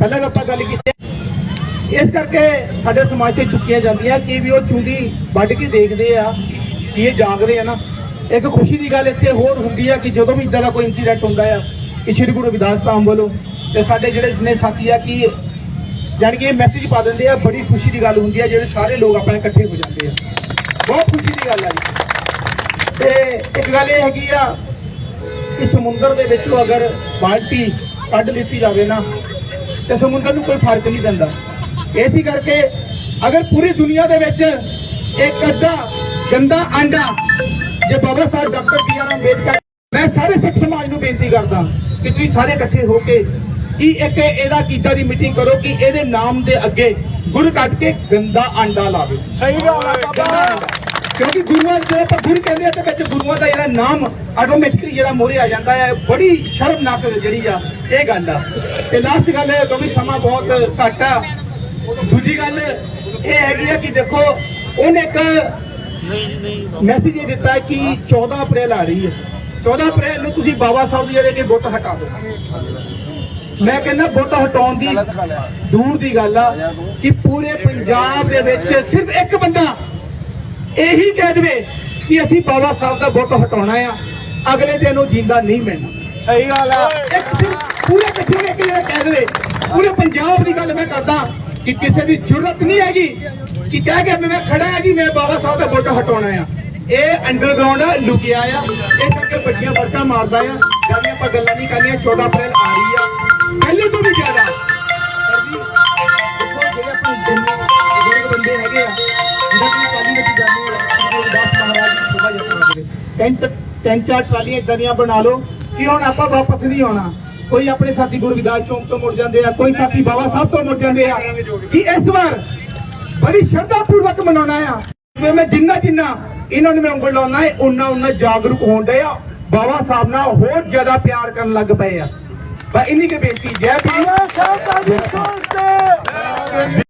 ਪਹਿਲਾਂ ਆਪਾਂ ਗੱਲ ਕੀਤੀ ਇਸ ਕਰਕੇ ਸਾਡੇ ਸਮਾਜ ਤੇ ਚੁੱਕੀਆਂ ਜਾਂਦੀਆਂ ਕਿ ਵੀ ਉਹ ਚੁੰਡੀ ਵੱਢ ਕੇ ਦੇਖਦੇ ਆ ਕਿ ਇਹ ਜਾਗਦੇ ਆ ਨਾ। ਇੱਕ ਖੁਸ਼ੀ ਦੀ ਗੱਲ ਇੱਥੇ ਹੋਰ ਹੁੰਦੀ ਆ ਕਿ ਜਦੋਂ ਵੀ ਇਦਾਂ ਦਾ ਕੋਈ ਇਨਸੀਡੈਂਟ ਹੁੰਦਾ ਆ, ਕਿ ਸ਼੍ਰੀ ਗੁਰੂ ਰਵਿਦਾਸ ਧਾਮ ਵੱਲੋਂ, ਤੇ ਸਾਡੇ ਜਿਹੜੇ ਜਿੰਨੇ ਸਾਥੀ ਆ ਕਿ ਜਾਣੀ ਕਿ ਇਹ ਮੈਸੇਜ ਪਾ ਦਿੰਦੇ ਆ, ਬੜੀ ਖੁਸ਼ੀ ਦੀ ਗੱਲ ਹੁੰਦੀ ਆ, ਜਿਹੜੇ ਸਾਰੇ ਲੋਕ ਆਪਣੇ ਇਕੱਠੇ ਹੋ ਜਾਂਦੇ ਆ। ਬਹੁਤ ਖੁਸ਼ੀ ਦੀ ਗੱਲ ਆ ਜੀ। ਤੇ ਇੱਕ ਗੱਲ ਇਹ ਹੈਗੀ ਆ ਕਿ ਸਮੁੰਦਰ ਦੇ ਵਿੱਚੋਂ ਅਗਰ ਬਾਲਟੀ ਕੱਢ ਲਿੱਤੀ ਜਾਵੇ ਨਾ ਤੇ ਸਮੁੰਦਰ ਨੂੰ ਕੋਈ ਫ਼ਰਕ ਨਹੀਂ ਪੈਂਦਾ। ਇਸੇ ਕਰਕੇ ਅਗਰ ਪੂਰੀ ਦੁਨੀਆ ਦੇ ਵਿੱਚ ਇੱਕ ਅੱਧਾ ਗੰਦਾ ਆਂਡਾ ਜੇ Baba Saheb doctor B R Ambedkar ਮੈਂ ਸਾਰੇ ਸਿੱਖ ਸਮਾਜ ਨੂੰ ਬੇਨਤੀ ਕਰਦਾ ਕਿ ਤੁਸੀਂ ਸਾਰੇ ਇਕੱਠੇ ਹੋ ਕੇ ਕਿ ਇੱਕ ਇਹਦਾ ਕੀਤਾ ਦੀ ਮੀਟਿੰਗ ਕਰੋ ਕਿ ਇਹਦੇ ਨਾਮ ਦੇ ਅੱਗੇ ਗੁਰ ਕੱਢ ਕੇ ਗੰਦਾ ਆਂਡਾ ਲਾਵੇ। ਸਹੀ ਗੱਲ ਹੈ। ਕਿਉਂਕਿ ਗੁਰੂਆਂ ਦੇ ਆਪਾਂ ਗੁਰ ਕਹਿੰਦੇ ਆ ਤੇ ਵਿੱਚ ਗੁਰੂਆਂ ਦਾ ਜਿਹੜਾ ਨਾਮ ਆਟੋਮੈਟਿਕਲੀ ਜਿਹੜਾ ਮੋਰੇ ਆ ਜਾਂਦਾ ਹੈ ਬੜੀ ਸ਼ਰਮਨਾਕ ਜਿਹੜੀ ਆ, ਇਹ ਗੱਲ ਆ। ਤੇ ਲਾਸਟ ਗੱਲ ਹੈ ਕਿਉਂਕਿ ਸਮਾਂ ਬਹੁਤ ਘੱਟ ਆ। ਦੂਜੀ ਗੱਲ ਇਹ ਹੈਗੀ ਆ ਕਿ ਦੇਖੋ, ਉਹਨੇ ਇੱਕ ਮੈਸੇਜ ਇਹ ਦਿੱਤਾ ਕਿ 14 ਅਪ੍ਰੈਲ ਆ ਰਹੀ ਹੈ। 14 ਅਪ੍ਰੈਲ ਨੂੰ ਤੁਸੀਂ ਬਾਬਾ ਸਾਹਿਬ ਦੀ ਜਿਹੜੇ ਕਿ ਬੁੱਤ ਹਟਾ ਦਿਓ। ਮੈਂ ਕਹਿੰਦਾ ਬੁੱਤ ਹਟਾਉਣ ਦੀ ਦੂਰ ਦੀ ਗੱਲ ਆ ਕਿ ਪੂਰੇ ਪੰਜਾਬ ਦੇ ਵਿੱਚ ਸਿਰਫ ਇੱਕ ਬੰਦਾ ਇਹੀ ਕਹਿ ਦੇਵੇ ਕਿ ਅਸੀਂ ਬਾਬਾ ਸਾਹਿਬ ਦਾ ਬੁੱਤ ਹਟਾਉਣਾ ਆ। ਅਗਲੇ ਦਿਨ ਉਹ ਜਿੰਦਾ ਨਹੀਂ ਮਿਲਣਾ। ਸਹੀ ਗੱਲ ਹੈ ਇੱਕ ਸਿਰਫ ਪੂਰੇ ਇਕੱਠੇ ਹੋ ਕੇ ਜਿਹੜਾ ਕਹਿ ਦੇਵੇ ਪੂਰੇ ਪੰਜਾਬ ਦੀ ਗੱਲ ਮੈਂ ਕਰਦਾ ਕਿ ਕਿਸੇ ਦੀ ਜ਼ਰੂਰਤ ਨਹੀਂ ਹੈਗੀ ਕਿ ਕਹਿ ਕੇ ਮੈਂ ਖੜਾ ਹਾਂ ਜੀ ਮੈਂ ਬਾਬਾ ਸਾਹਿਬ ਦਾ ਬੁੱਤ ਹਟਾਉਣਾ ਆ। ਇਹ ਅੰਡਰਗਰਾਉਂਡ ਲੁਕਿਆ ਆ। ਇਹ ਕਰਕੇ ਵੱਡੀਆਂ ਵਰਕਾ ਮਾਰਦਾ ਆ। ਜਦ ਆਪਾਂ ਗੱਲਾਂ ਨਹੀਂ ਕਰਨੀਆਂ 14 ਅਪ੍ਰੈਲ ਆ ਰਹੀ ਆ। ਪਹਿਲੇ ਤੋਂ ਵੀ ਜ਼ਿਆਦਾ। ਟੈਂਟ, ਤਿੰਨ ਚਾਰ ਟਰਾਲੀਆਂ ਇਦਾਂ ਦੀਆਂ ਬਣਾ ਲਓ ਕਿ ਹੁਣ ਆਪਾਂ ਵਾਪਸ ਨਹੀਂ ਆਉਣਾ। ਕੋਈ ਆਪਣੇ ਸਾਥੀ ਗੁਰੂ ਚੌਂਕ ਤੋਂ ਮੁੜ ਜਾਂਦੇ ਆ, ਕੋਈ ਸਾਥੀ ਬਾਬਾ ਸਾਹਿਬ ਤੋਂ ਮੁੜ ਜਾਂਦੇ ਆ ਕਿ ਇਸ ਵਾਰ ਬੜੀ ਸ਼ਰਧਾ ਪੂਰਵਕ ਮਨਾਉਣਾ ਆ। ਜਿਵੇਂ ਮੈਂ ਜਿੰਨਾ ਜਿੰਨਾ ਇਹਨਾਂ ਨੂੰ ਮੈਂ ਉਂਗਲ ਲਾਉਣਾ ਹੈ ਉਹਨਾਂ ਉਹਨਾਂ ਜਾਗਰੂਕ ਹੋਣ ਡਏ ਆ। ਬਾਬਾ ਸਾਹਿਬ ਨਾਲ ਹੋਰ ਜ਼ਿਆਦਾ ਪਿਆਰ ਕਰਨ ਲੱਗ ਪਏ ਆ। ਬਸ ਇੰਨੀ ਕੇ ਬੇਨਤੀ, ਜੈ ਭੀਮ। ਸਭ ਦਾ ਵੀ ਸੁਣਤੇ